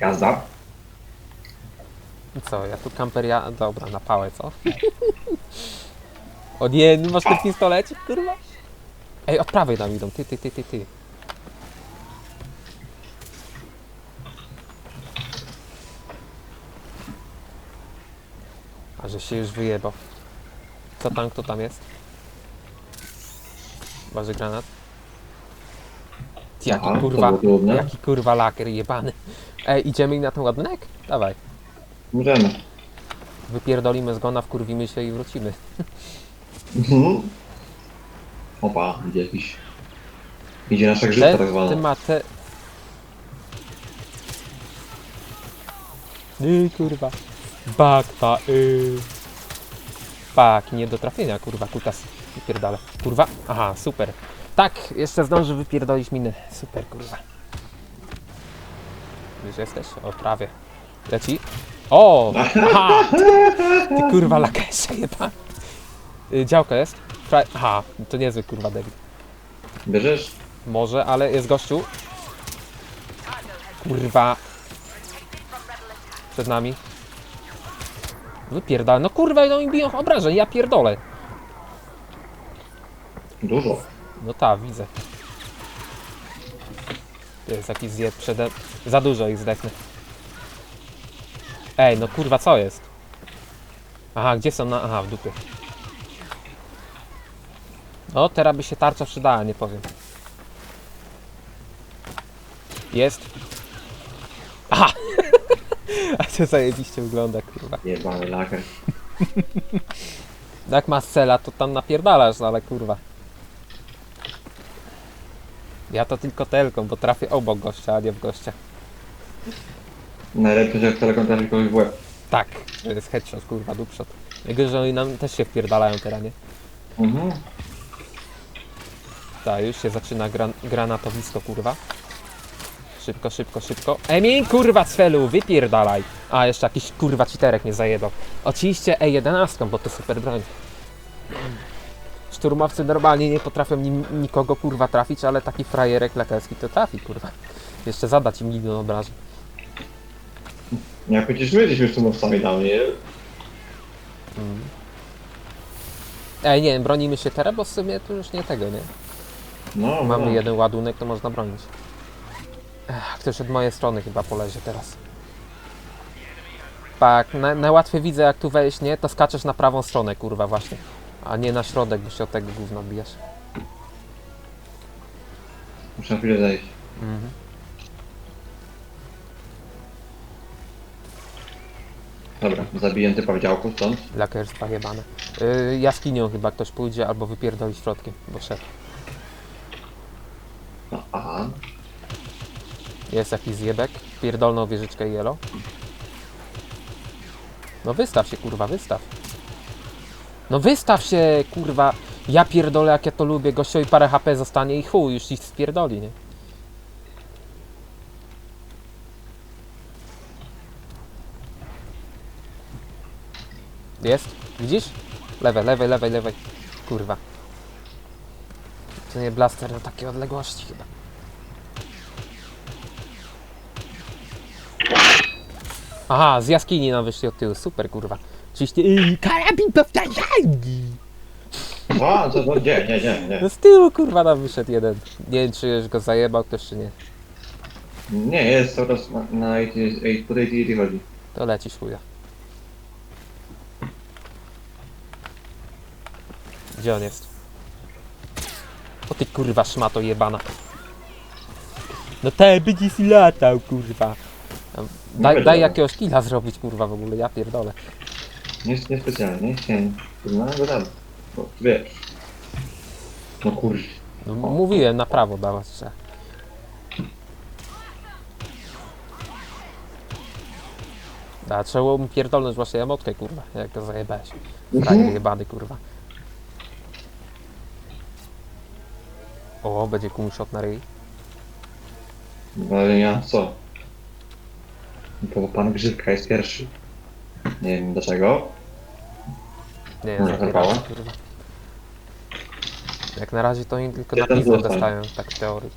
Jazda. I Co, ja tu kamperia... Dobra, na pałę, co? O nie, masz ten pistolecik, kurwa? Ej, od prawej nam idą, ty, ty, ty, ty, ty. A że się już wyjebał. Co tam, kto tam jest? Waży granat. Ty, jaki Aha, to kurwa, jaki kurwa lakier jebany. Ej, idziemy na ten ładunek? Dawaj. Możemy. Wypierdolimy zgona, wkurwimy się i wrócimy. Mhm. Opa, idzie jakiś... Idzie nasza grzybka Te, tak ty zwana. ma te... Yy, kurwa. Bakta, yy. Pak, nie do trafienia, kurwa, kutas. Wypierdalę. Kurwa, aha, super. Tak, jeszcze zdąży wypierdolić miny. Super, kurwa. Wiesz, jesteś? O, prawie. Leci. O! Aha! Ty kurwa lakesze jeba. Y, Działka jest? Fra... Aha, to niezły kurwa debil. Bierzesz? Może, ale jest gościu. Kurwa. Przed nami. Wypierdala. No kurwa, no mi biją obrażeń, ja pierdolę. Dużo. No tak, widzę. Jest jakiś zjeb przede... Za dużo ich zdechnę. Ej, no kurwa, co jest? Aha, gdzie są na... Aha, w dupie. No, teraz by się tarcza przydała, nie powiem. Jest. Aha! A to zajebiście wygląda, kurwa. Jebany laker. Jak ma cela, to tam napierdalasz, ale kurwa. Ja to tylko telką, bo trafię obok gościa, a nie w gościa. Najlepsze, że jak telekon trafi kogoś w łeb. Tak, to jest headshot, kurwa, dupshot. Jego, że oni nam też się wpierdalają teraz, nie? Mhm. Tak, już się zaczyna gran granatowisko, kurwa. Szybko, szybko, szybko. Emin, kurwa, cfelu, wypierdalaj. A, jeszcze jakiś kurwa citerek nie zajebał. Oczywiście E11, bo to super broń. Szturmowcy normalnie nie potrafią nim, nikogo kurwa trafić, ale taki frajerek lekarski to trafi, kurwa. Jeszcze zadać im milion obrażeń. Jak przecież my jesteśmy sztumowcami dał, nie? Ej, nie, bronimy się teraz, bo w sumie to już nie tego, nie? No, Mamy no. jeden ładunek, to można bronić. Ech, ktoś od mojej strony chyba polezie teraz. Tak, na, najłatwiej widzę jak tu wejść, nie? To skaczesz na prawą stronę, kurwa, właśnie. A nie na środek, bo się od tego gówna bijasz. Muszę na chwilę zejść. Mhm. Dobra, zabiję typa w działku stąd. Lakerstwa jebane. Yy, jaskinią chyba ktoś pójdzie, albo wypierdoli środkiem, bo szedł. No, aha. Jest jakiś zjebek, pierdolną wieżyczkę jelo. No wystaw się, kurwa, wystaw. No wystaw się, kurwa. Ja pierdolę, jak ja to lubię. Gościowi parę HP zostanie i chuj, już ich spierdoli, nie? Jest? Widzisz? Lewej, lewej, lewej, lewej. Kurwa. To nie blaster na takiej odległości chyba. Aha, z jaskini nam wyszli od tyłu. Super, kurwa. Czyście... Yy, karabin powtarzalny! A, co, co, gdzie? Nie, nie, nie. No z tyłu, kurwa, nam wyszedł jeden. Nie wiem, czy już go zajebał ktoś, czy nie. Nie, jest cały czas na, na 80, pod 80 chodzi. To lecisz chuja. Gdzie on jest? O ty kurwa szmato jebana. No te będzie si latał kurwa. Daj, będzie daj jakiegoś killa zrobić kurwa w ogóle, ja pierdolę. Nie, nie specjalnie, chciałem. No, dam. Bo, wiesz. No kurwa. No, mówiłem na prawo dawać, że. A trzeba było mi pierdolnąć właśnie emotkę kurwa, jak to zajebałeś. Frajer jebany kurwa. O, będzie komuś shot na ryj. No ale ja co? Bo pan Grzybka jest pierwszy. Nie wiem dlaczego. Nie, Nie, zerwało. kurwa. Jak na razie to oni tylko na Jeden pizdę dostają, tak w teorii.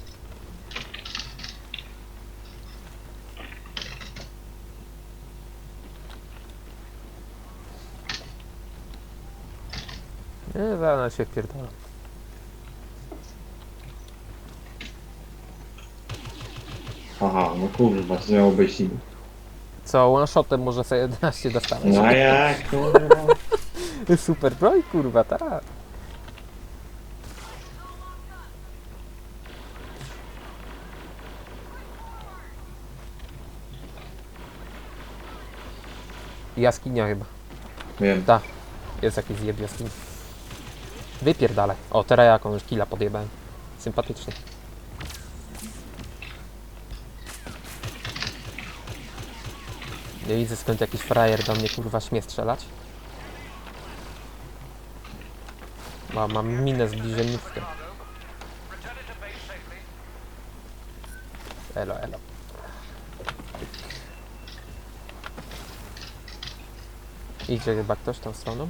Nie, zaraz się wpierdolą. Aha, no kurwa, to miało być niby. Co, one shotem może sobie 11 dostałeś. No jak, kurwa? Super broń, kurwa, tak. Jaskinia chyba. Wiem. Ta. Jest jakiś zjeb jaskini. Wypierdalaj. O, teraz jakąś killa podjebałem. Sympatycznie. Nie widzę skąd jakiś frajer do mnie kurwa śmie strzelać. Ma, mam minę zbliżeniówkę. Elo, elo. Idzie chyba ktoś tą stroną?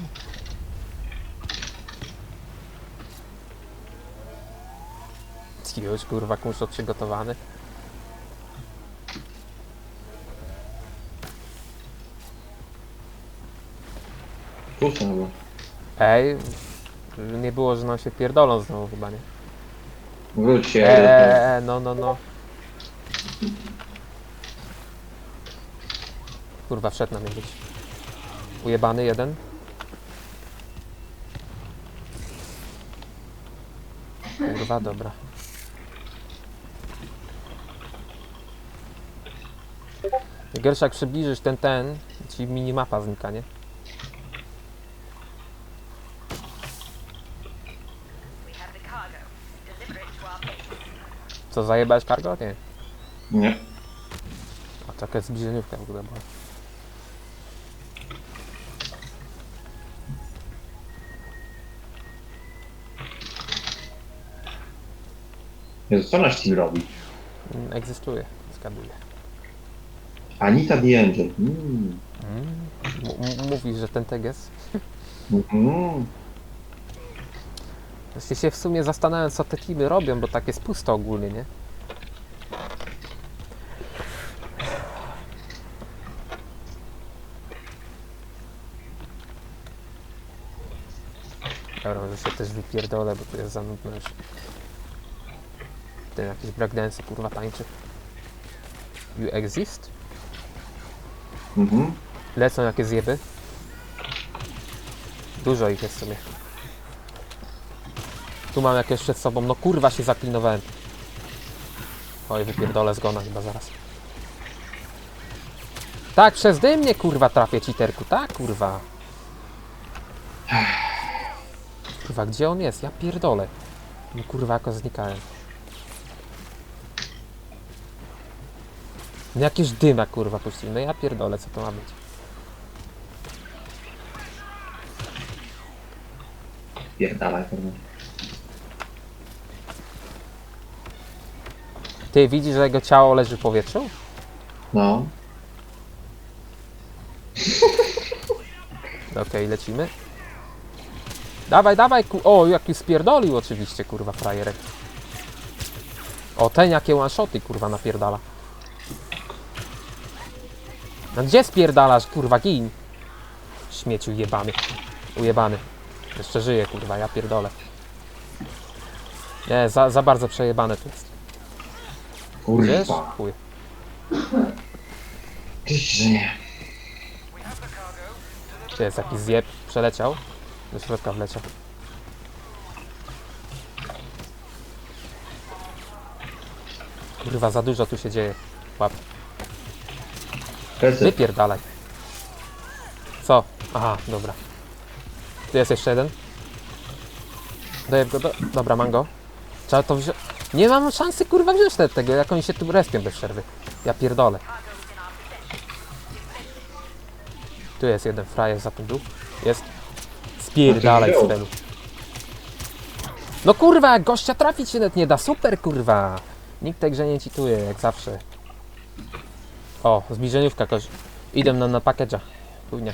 Już kurwa kurso przygotowany. Tu są chyba. Ej, nie było, że nam się pierdolą znowu chyba, nie? Wróć się. Eee, no, no, no. Kurwa, wszedł na mnie być. Ujebany jeden. Kurwa, dobra. Gorsze jak przybliżysz ten, ten, ci minimapa znika, nie? Co, zajebałeś cargo? Nie. Nie. A taka zbliżeniówka w ogóle była. Jezu, co nasz team robi? Mm, Egzystuje, zgaduję. Anita D'Angel. Mm. M- m- Mówi, że ten teges. Mm. Właśnie się w sumie zastanawiam, co te teamy robią, bo tak jest pusto ogólnie, nie? Dobra, może się też wypierdolę, bo tu jest za nudno już. Ten jakiś breakdance kurwa tańczy. You exist? Mhm. Lecą jakie zjeby. Dużo ich jest w sumie. Tu mam jakieś przed sobą. No kurwa się zaklinowałem. Oj, wypierdolę zgona chyba zaraz. Tak, przez dymnie kurwa trafię citerku. Tak, kurwa. Kurwa, gdzie on jest? Ja pierdolę. No kurwa, jako znikałem. No jakieś dyma kurwa puścił. No ja pierdolę, co to ma być. Pierdalaj, kurwa. Ty widzisz, że jego ciało leży w powietrzu? No. Okej, lecimy. Dawaj, dawaj, ku... O, jaki spierdolił oczywiście, kurwa, frajerek. O, ten jakie one-shoty, kurwa, napierdala. No gdzie spierdalasz, kurwa, gin? Śmieciu jebany. Ujebany. Jeszcze żyje, kurwa, ja pierdolę. Nie, za, za bardzo przejebane to jest. Wiesz? Kurwa. Chuj. Nie. Tu jest jakiś zjeb, przeleciał. Do środka wleciał. Kurwa, za dużo tu się dzieje. Łap. Plecy. Wypierdalaj. Co? Aha, dobra. Tu jest jeszcze jeden. Daję go do... Dobra, mam go. Trzeba to wziąć. Nie mam szansy kurwa wziąć te- tego, jak oni się tu respią bez przerwy. Ja pierdolę. Tu jest jeden frajer za tym dół. Jest. Spierdalaj z celu. No kurwa, gościa trafić się nawet nie da. Super kurwa. Nikt tej grze nie cituje, jak zawsze. O, zbliżeniówka koś. Idę na, na package'a. Chujnie.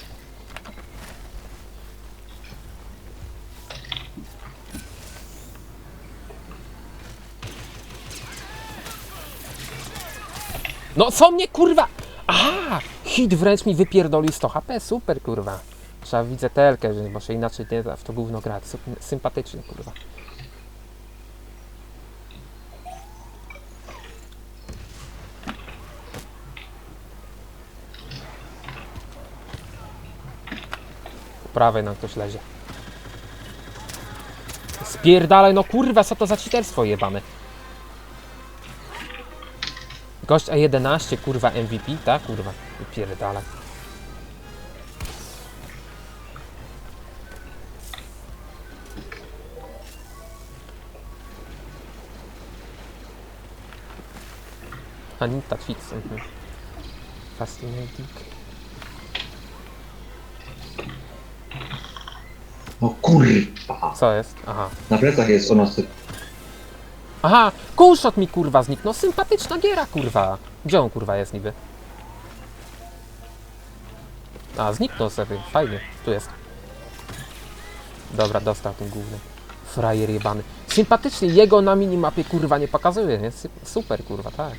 No co mnie kurwa? Aha! Hit wręcz mi wypierdolił 100 HP, super kurwa. Trzeba widzę telkę bo się inaczej nie w to gówno grać. Sy- Sympatycznie, kurwa. Po prawej nam ktoś lezie. Spierdalaj, no kurwa, co to za cheaterstwo jebane. Gość A11, kurwa, MVP, tak? Kurwa, wypierdalaj. Anita Fitz, mhm. Fascinating. No kurwa. Co jest? Aha. Na plecach jest ona. Aha, Coolshot mi kurwa zniknął. Sympatyczna giera, kurwa. Gdzie on kurwa jest niby? A, zniknął sobie. Fajnie. Tu jest. Dobra, dostał ten główny. Frajer jebany. Sympatycznie jego na minimapie kurwa nie pokazuje, nie? Super kurwa, tak.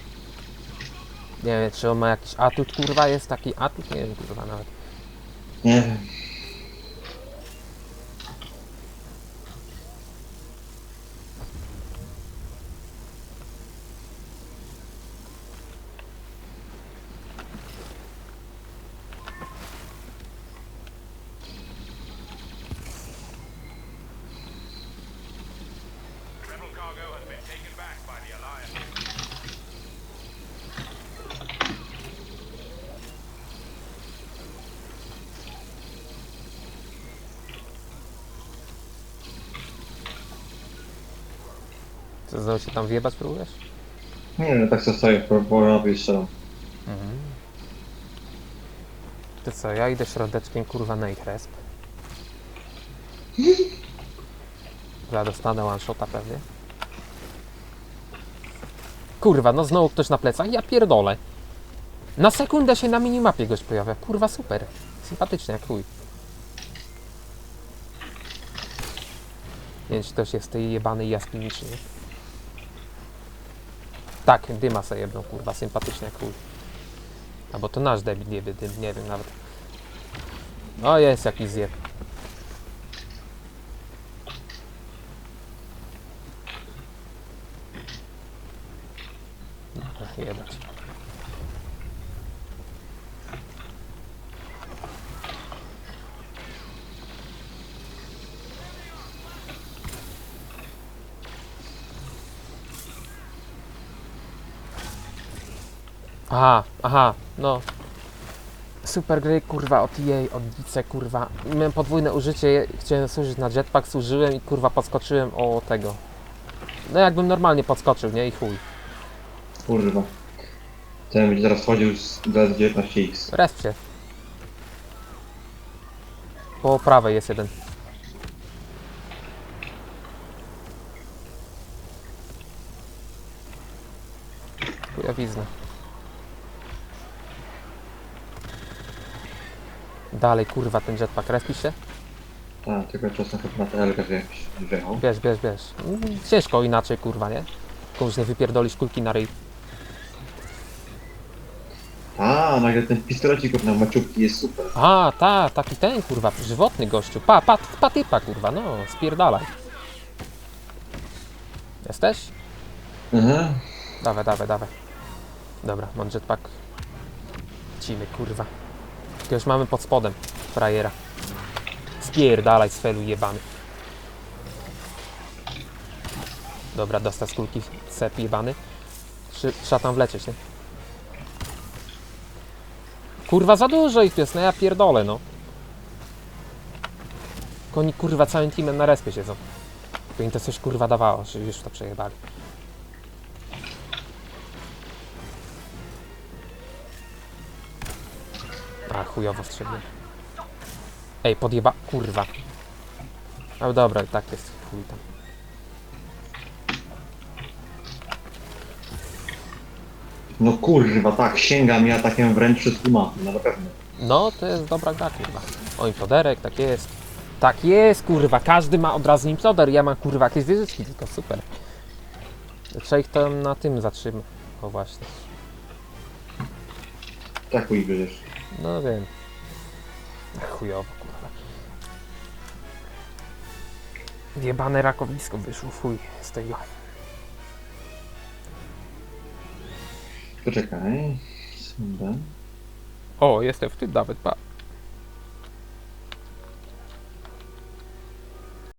Nie wiem, czy on ma jakiś atut, kurwa, jest taki atut? Nie wiem, kurwa, nawet. Nie wiem. Co, znowu się tam wjebać próbujesz? Nie tak sobie stoję, próbuję i strzelam. Ty co, ja idę środeczkiem kurwa na ich resp. Ja dostanę one shota pewnie. Kurwa, no znowu ktoś na plecach, ja pierdolę. Na sekundę się na minimapie goś pojawia. Kurwa, super. Sympatycznie jak chuj. Nie wiem, czy ktoś jest z tej jebanej jaskini, czy nie. Tak, dyma sobie jebną, kurwa, sympatycznie jak chuj. Albo to nasz debil nie, dym, nie wiem nawet. O, jest jakiś zjeb. Aha, aha, no. Super gry, kurwa, od EA, od Dice, kurwa. Miałem podwójne użycie, chciałem służyć na jetpack, służyłem i kurwa podskoczyłem o tego. No jakbym normalnie podskoczył, nie? I chuj. Kurwa. Ten będzie teraz wchodził z DS19X. Resp się. Po prawej jest jeden. Chujowizna. Dalej, kurwa, ten jetpack. Respi się? Tak, tylko czasem chyba na TLG wjechał. Bierz, bierz, bierz. Mm, Ciężko inaczej, kurwa, nie? Komuś nie wypierdolisz kulki na ryj. A, nagle ten pistolecik od na maciubki jest super. A, ta, taki ten, kurwa, żywotny gościu. Pa, pa, pa typa, kurwa, no, spierdalaj. Jesteś? Aha. Dawaj, dawaj, dawaj. Dobra, mam jetpack. Lecimy, kurwa. Już mamy pod spodem frajera. Spierdalaj z felu jebany. Dobra, dostał z kulki sep jebany. Trzeba tam wlecieć, nie? Kurwa, za dużo ich jest, no ja pierdolę, no. Tylko Oni kurwa całym teamem na respie siedzą. To im to coś kurwa dawało, że już to przejebali. A, chujowo strzeliłem. Ej, podjeba... kurwa. No dobra, i tak jest, chuj tam. No kurwa, tak, sięga mi atakiem wręcz ma, no na pewno. No, to jest dobra gra, kurwa. Oj, poderek, tak jest. Tak jest, kurwa, każdy ma od razu nim poder, ja mam, kurwa, jakieś wieżyczki, tylko super. Trzeba ich tam na tym zatrzymać. O, właśnie. Tak uj będziesz. No wiem. Chujowo, kurwa. Jebane rakowisko wyszło, fuj, z tego. Poczekaj. Sunda. O, jestem w tym nawet, pa.